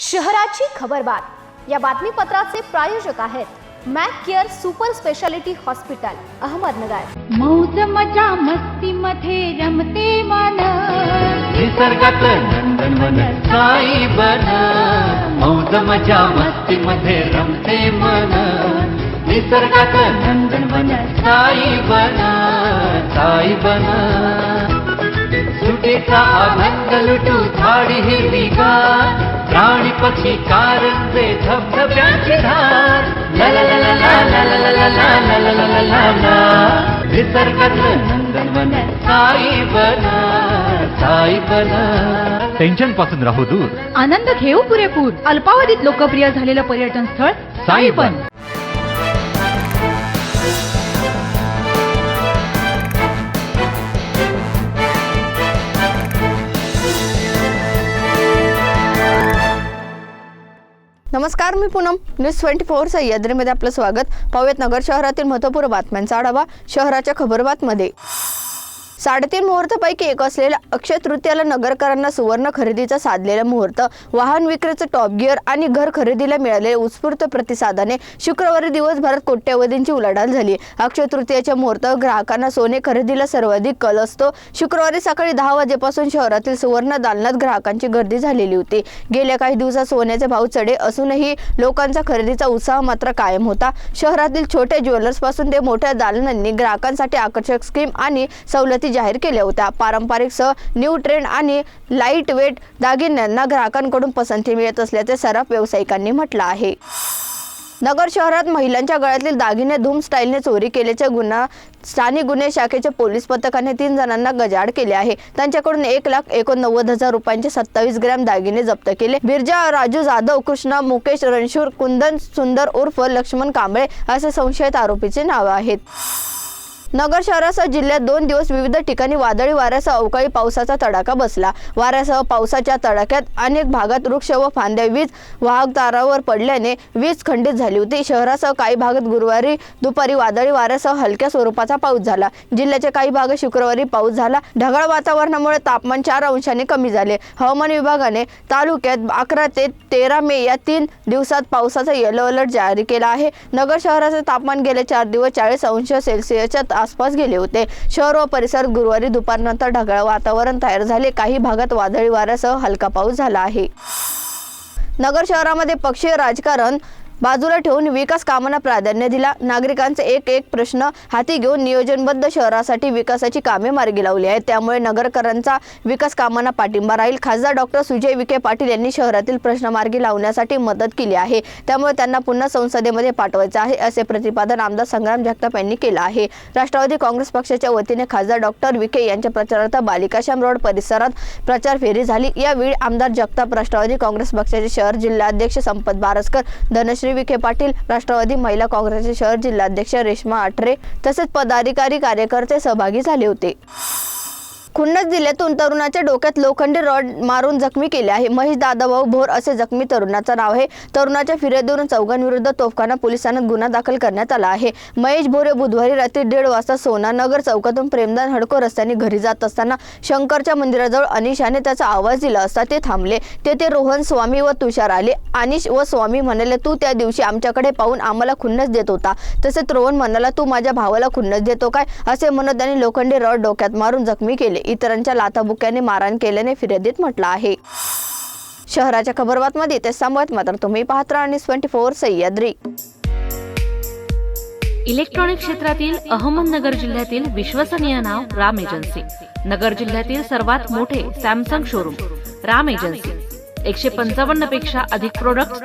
शहराची खबरबात या बातमीपत्राचे प्रायोजक आहेत Mac care super speciality hospital Ahmednagar. मौज मजा मस्ती मध्ये रमते मन. निसर्गात नंदनवन साई बन. मौज मजा मस्ती मध्ये रमते मन. निसर्गात नंदनवन साई बन. साई बन. सुटीचा आनंद लुटू झाडी हिरवीगार प्राणी पक्षी कारंजे धबधब्यांची धार टेन्शनपासून राहू दूर आनंद घेऊ पुरेपूर अल्पावधीत लोकप्रिय झालेलं पर्यटन स्थळ साईबन नमस्कार मी पूनम. न्यूज ट्वेंटी फोर सह्याद्रीमध्ये आपलं स्वागत. पाहुयात नगर शहरातील महत्त्वपूर्ण बातम्यांचा आढावा शहराच्या खबरबातमध्ये. साडेतीन मुहूर्तापैकी एक असलेल्या अक्षय तृतीयाला नगरकरांना सुवर्ण खरेदीचा साधलेला मुहूर्त वाहन विक्रीचं टॉप गिअर आणि घर खरेदीला मिळालेल्या उत्स्फूर्त प्रतिसादाने शुक्रवारी दिवसभरात कोट्यवधींची उलाढाल झाली. अक्षय तृतीयाच्या मुहूर्त ग्राहकांना सोने खरेदीला सर्वाधिक कल असतो. शुक्रवारी सकाळी दहा वाजेपासून शहरातील सुवर्ण दालनात ग्राहकांची गर्दी झालेली होती. गेल्या काही दिवसात सोन्याचे भाव चढे असूनही लोकांचा खरेदीचा उत्साह मात्र कायम होता. शहरातील छोट्या ज्वेलर्सपासून ते मोठ्या दालनांनी ग्राहकांसाठी आकर्षक स्कीम आणि सवलती जाहीर केल्या होत्या. पारंपरिक सह न्यू ट्रेंड आणि लाइट वेट दागिन्यांना ग्राहकांकडून पसंती मिळत असल्याचे सराफ व्यावसायिकांनी म्हटलं आहे. नगर शहरात महिलांच्या गळ्यातील दागिने धूम स्टाईलने चोरी केल्याच्या गुन्हा स्थानिक गुन्हे शाखेच्या पोलीस पथकाने तीन जणांना गजाड केले आहे. त्यांच्याकडून एक लाख एकोणनव्वद हजार रुपयांचे सत्तावीस ग्रॅम दागिने जप्त केले. बिरजा राजू जाधव कृष्णा मुकेश रणशूर कुंदन सुंदर उर्फ लक्ष्मण कांबळे असे संशयित आरोपीचे नाव आहेत. नगर शहरासह जिल्ह्यात दोन दिवस विविध ठिकाणी वादळी वाऱ्यासह अवकाळी पावसाचा तडाखा बसला. वाऱ्यासह पावसाच्या तडाख्यात अनेक भागात वृक्ष व फांद्या वीज वाहक तारावर पडल्याने वीज खंडित झाली होती. शहरासह काही भागात गुरुवारी दुपारी वादळी वाऱ्यासह हलक्या स्वरूपाचा पाऊस झाला. जिल्ह्याच्या काही भागात शुक्रवारी पाऊस झाला. ढगाळ वातावरणामुळे तापमान चार अंशांनी कमी झाले. हवामान विभागाने तालुक्यात अकरा ते तेरा मे या तीन दिवसात पावसाचा येलो अलर्ट जारी केला आहे. नगर शहराचे तापमान गेले चार दिवस चाळीस अंश सेल्सिअसच्या आसपास गेले होते. शहर व परिसरात गुरुवारी दुपारनंतर ढगाळ वातावरण तयार झाले. काही भागात वादळी वाऱ्यासह हलका पाऊस झाला आहे. नगर शहरामध्ये पक्षीय राजकारण बाजूला ठेवून विकास कामांना प्राधान्य दिला. नागरिकांचे एक एक प्रश्न हाती घेऊन नियोजनबद्ध शहरासाठी विकासाची कामे मार्गी लावली आहेत. त्यामुळे नगरकरांचा विकास कामांना पाठिंबा राहील. खासदार डॉक्टर सुजय विखे पाटील यांनी शहरातील प्रश्न मार्गी लावण्यासाठी मदत केली आहे. त्यामुळे त्यांना पुन्हा संसदेमध्ये पाठवायचं आहे असे प्रतिपादन आमदार संग्राम जगताप यांनी केलं आहे. राष्ट्रवादी काँग्रेस पक्षाच्या वतीने खासदार डॉक्टर विखे यांच्या प्रचारार्थ बालिकाश्याम रोड परिसरात प्रचार फेरी झाली. यावेळी आमदार जगताप राष्ट्रवादी काँग्रेस पक्षाचे शहर जिल्हाध्यक्ष संपत बारसकर धनश्री विखे पाटील राष्ट्रवादी महिला काँग्रेसचे शहर जिल्हाध्यक्ष रेश्मा आठरे तसेच पदाधिकारी कार्यकर्ते सहभागी झाले होते. खुन्नस जिल्ह्यातून तरुणाच्या डोक्यात लोखंडी रॉड मारून जखमी केले आहे. महेश दादाभाऊ भोर असे जखमी तरुणाचं नाव आहे. तरुणाच्या फिर्यादीवरून चौघांविरुद्ध तोफखाना पोलिसांना गुन्हा दाखल करण्यात आला आहे. महेश भोर बुधवारी रात्री दीड वाजता सोनानगर चौकातून प्रेमदान हडको रस्त्याने घरी जात असताना शंकरच्या मंदिराजवळ अनिशाने त्याचा आवाज दिला असता ते थांबले. तेथे रोहन स्वामी व तुषार आले. अनिश व स्वामी म्हणाले तू त्या दिवशी आमच्याकडे पाहून आम्हाला खुन्नस देत होता. तसेच रोहन म्हणाला तू माझ्या भावाला खुन्नस देतो काय? असे म्हणत त्यांनी लोखंडी रॉड डोक्यात मारून जखमी केले. इतरांच्या लाथाबुक्याने मारहाण केल्याने फिर्यादीत म्हटलं आहे. शहराच्या खबरबातमध्ये ते सांगत मात्र तुम्ही पाहत राहा आणि ट्वेंटी फोर सह्याद्री. इलेक्ट्रॉनिक क्षेत्रातील अहमदनगर जिल्ह्यातील विश्वसनीय नाव राम एजन्सी. नगर जिल्ह्यातील सर्वात मोठे सॅमसंग शोरूम राम एजन्सी. एकशे पंचावन्नपेक्षा अधिक प्रोडक्ट